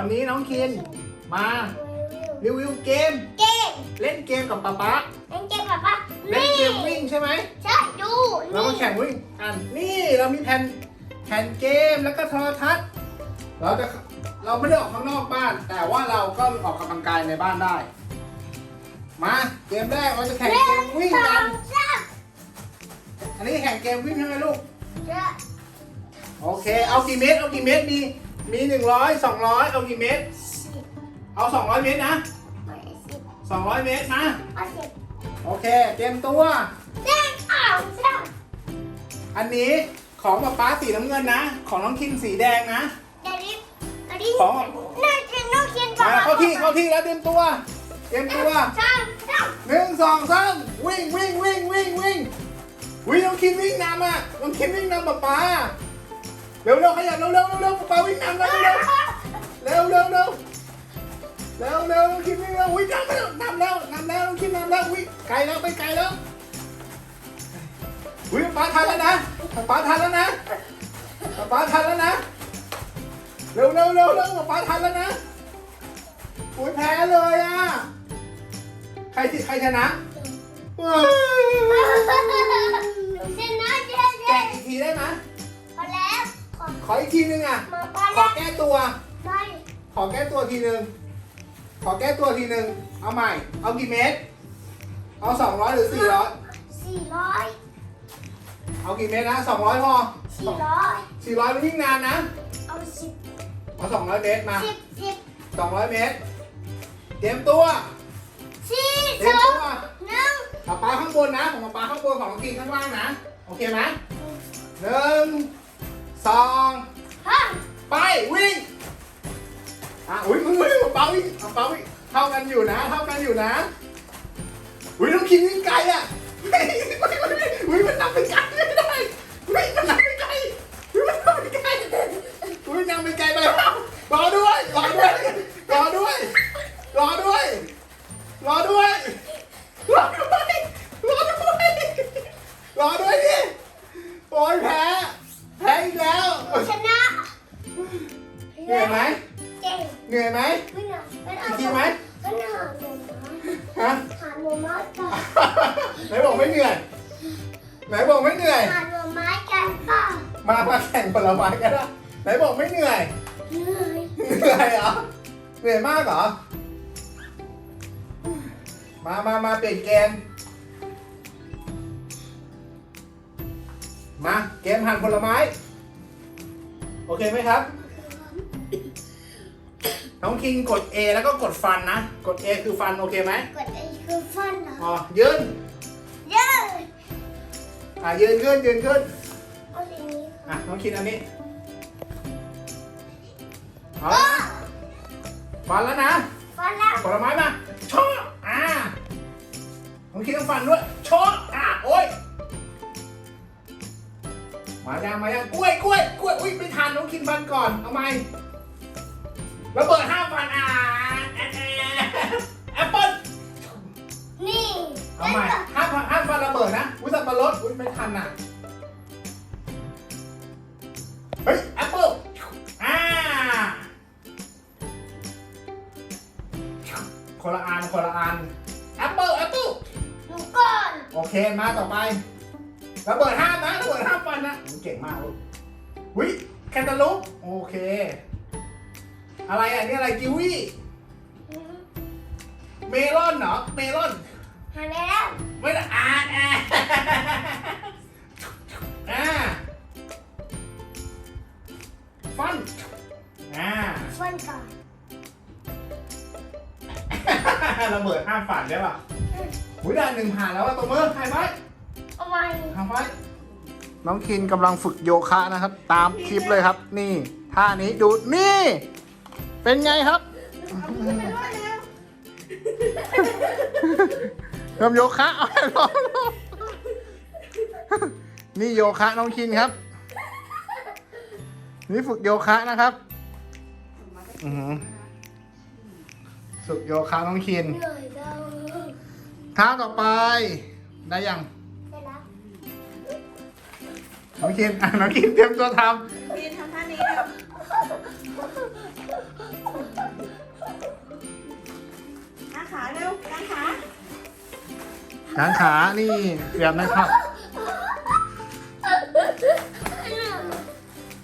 วันนี้น้องคินมารีวิวเกม เก่งเล่นเกมกับป๊าป๊าเล่นเก่งแบบว่าเล่นเกมวิ่งใช่ไหมใช่ดูเรามาแข่งวิ่งกันนี่เรามีแผ่นแผ่นเกมแล้วก็โทรทัศน์เราจะเราไม่ได้ออกข้างนอกบ้าน แต่ว่าเราก็ออกกำลังกายในบ้านได้ มาเกมแรกเราจะแข่งเกมวิ่งสอกันงสามอันนี้แข่งเกมวิ่งใช่ไหมลูกเจ็ดโอเคเอากี่เมตรเอากี่เมตรมี มีหนึ่งร้อยสองร้อยเอากี่เมตร สิบเอาสองร้อยเมตรนะแปดสิบสองร้อยเมตรนะห้าสิบโอเค เตรียมตัวเจ็ดสองสามอันนี้ของป๊าป๊าสีน้ำเงินนะ ของน้องคินสีแดงนะ เดี๋ยวนี้อันนี้ของ น่าจะน้องเขียนมาเข้าที่เข้าที่แล้วเตรียมตัว เตรียมตัวสามสามหนึ่งสองสามวิ่งวิ่งวิ่งวิ่งวิ่งวิ่งน้องคินวิ่งนำอะน้องคินวิ่งนำป๊าป๊า เร็วเร็วขยันเร็วเร็วเร็วเร็วป๊าป๊าวิ่งนำแล้วเร็วเร็วเร็วเร็วเร็วเร็วน้องคินวิ่งเร็ววิ่งนำแล้วนำแล้วนำแล้วน้องคินนำแล้ววิ่งไกลแล้วไปไกลแล้ววิ่งป๊าทันแล้วนะป๊าทันแล้วนะป๊าทันแล้วนะเร็วเร็วเร็วเร็วป๊าทันแล้วนะอุ้ยแพ้เลยอะใครที่ใครชนะหนูชนะเจ๊แกะเจ๊อีกทีได้ไหมพอแล้ว ขอขออีกทีนึงอะมาพอขอแล้วแก้ตัวไม่ขอแก้ตัวทีนึง ขอแก้ตัวทีนึง เอาใหม่ เอากี่เมตร เอาสองร้อยหรือสี่ร้อยสี่ร้อยเอากี่เมตรนะสองร้อยพอสี่ร้อยสี่ร้อยมันวิ่งนานนะ เอาสิบเอาสองร้อยเมตรมาสิบสิบสองร้อยเมตร เตรียมตัวสี่เตรีสยมอตังวหนึ่งป๊าป๊าข้างบนนะ ของป๊าป๊าข้างบนของน้องกินข้างล่างนะ โอเคไหมหนึ่ง สองห้าไปวิ่งอะอุ้ยมึงวิ่งป๊าป๊าวิ่งป๊าป๊าวิ่งเท่ากันอยู่นะเท่ากันอยู่นะอุ้ยน้องคิงวิ่งไกลอะวิ่งวิ่งวิ่งวิ่งมันนำไปไกล เหนื่อยไหมเก่งเหนื่อยไหมไม่หนาไม่หนาอีกทีไหมไม่หนาหนูน้อยฮะหาหนูน้อยก่อนไหนบอกไม่เหนื่อยไหนบอกไม่เหนื่อยหาหนูไม้กันป่ะมามาแข่งผลไม้กันนะไหนบอกไม่เหนื่อย เหนื่อยเหนื่อยเหรอเหนื่อยมากเหรอ มามามาเปลี่ยนเกม มาเกมหั่นผลไม้ โอเคไหมครับ น้องคิงกด A แล้วก็กดฟันนะ กด A คือฟันโอเคไหมกดไอ้คือฟันเหรออ๋อยืนเย้อะยืนขึ้นยืนขึ้นเอาสิ่งนี้อะน้องคินอันนี้เอาละนะฟันแล้วนะฟันแล้วผลไม้มาชออ่าน้องคินต้องฟันด้วยชออ่าโอ้ยมายังมายังกล้วยกล้วยกล้วยอุ้ยไม่ทันน้องคินฟันก่อนเอาไหม ระเบิดห้าฟันอ่าแอนแอนแอปเปิ้ลนี่เอาใหม่ห้ามห้าฟันระเบิดนะอุ้ยสับปะรดอุ้ยไม่ทันอะเฮ้ยแอปเปิ้ลอ่าคนละอันคนละอันแอปเปิ้ลแอปเปิ้ลหนูก่อนโอเคมาต่อไประเบิดห้ามนะระเบิดห้ามฟันนะโอ้ยเก่งมากลูกวิแคนตาลูปโอเค อะไรอะนี่อะไรกิวีเมลอนเหรอเมลอนหาแล้วไม่ได้อ่านอ่านอ่าฟันอ่าฟันก่อนระเบิดห้ามฝันได้ป่ะหุยได้หนึ่งผ่านแล้วอะตัวมือถ่ายไว้เอาไว้ถ่ายไว้น้องคินกำลังฝึกโยคะนะครับ ตามคลิปเลยครับ นี่ท่านี้ดูนี่ เป็นไงครับทำโยคะเอาให้ลองลองนี่โยคะน้องคินครับ นี่ฝึกโยคะนะครับอือหือฝึกโยคะน้องคินเหนื่อยแล้วท่าต่อไป ได้ยังได้แล้วน้องคินอะน้องคินเตรียมตัวทมีทำท่านี้แนั่งขาเร็วนั่งขา กางขานี่เรียบนั้ครับ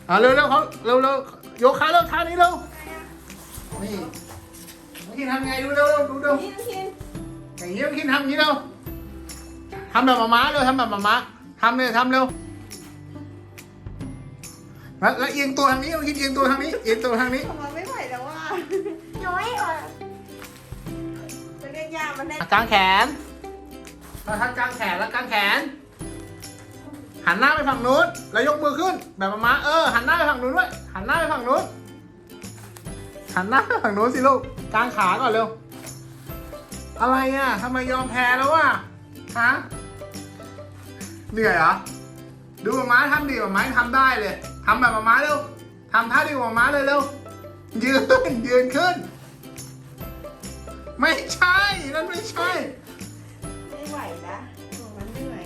อะเร็วเร็วเขาเร็วเร็วโยคะเร็วท่านี้เร็วนี่เมื่อกี้ทำไงดูเร็วเร็วดูเร็วอย่างนี้ต้องคิดทำอย่างนี้เร็วทำแบบหมาเร็วทำแบบหมาทำเลยทำเร็ว แล้วแล้วเอียงตัวทางนี้น้องคินเอียงตัวทางนี้เอียงตัวทางนี้ ทำมาไม่ไหวแล้วว่ะน้อยอ่อนจะเรียกยามันได้กางแขนเราทำกางแขนแล้วกางแขน หันหน้าไปฝั่งนู้น แล้วยกมือขึ้น แบบมาม้าเออ หันหน้าไปฝั่งนู้นด้วย หันหน้าไปฝั่งนู้น หันหน้าไปฝั่งนู้นสิลูก กางขาก่อนเร็ว อะไรอะทำไมยอมแพ้แล้วอะฮะ เหนื่อยเหรอ ดูมาม้าทำดีกว่าม้าทำได้เลย ทำแบบมาม้าเร็วทำท่าดีกว่าม้าเลยเร็วยืนยืนขึ้น ไม่ใช่นั่นไม่ใช่ ไม่ไหวนะของมันเหนื่อย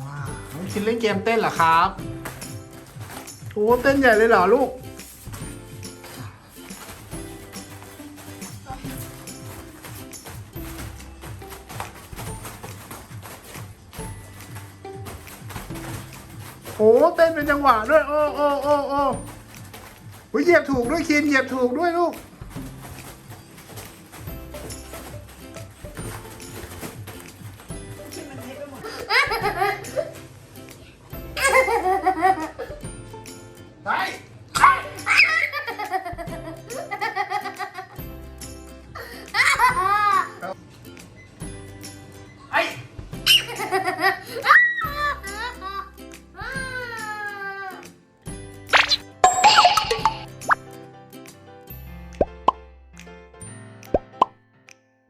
ว้าวน้องคินเล่นเกมเต้นเหรอครับโอ้เต้นใหญ่เลยเหรอลูก อ้เต้นเป็นจังหวะด้วย โอ้โอ้โอ้โอ้อุ๊ยเหยียบถูกด้วยคินเหยียบถูกด้วยลูกที่มันเละไปหมดไปไอ้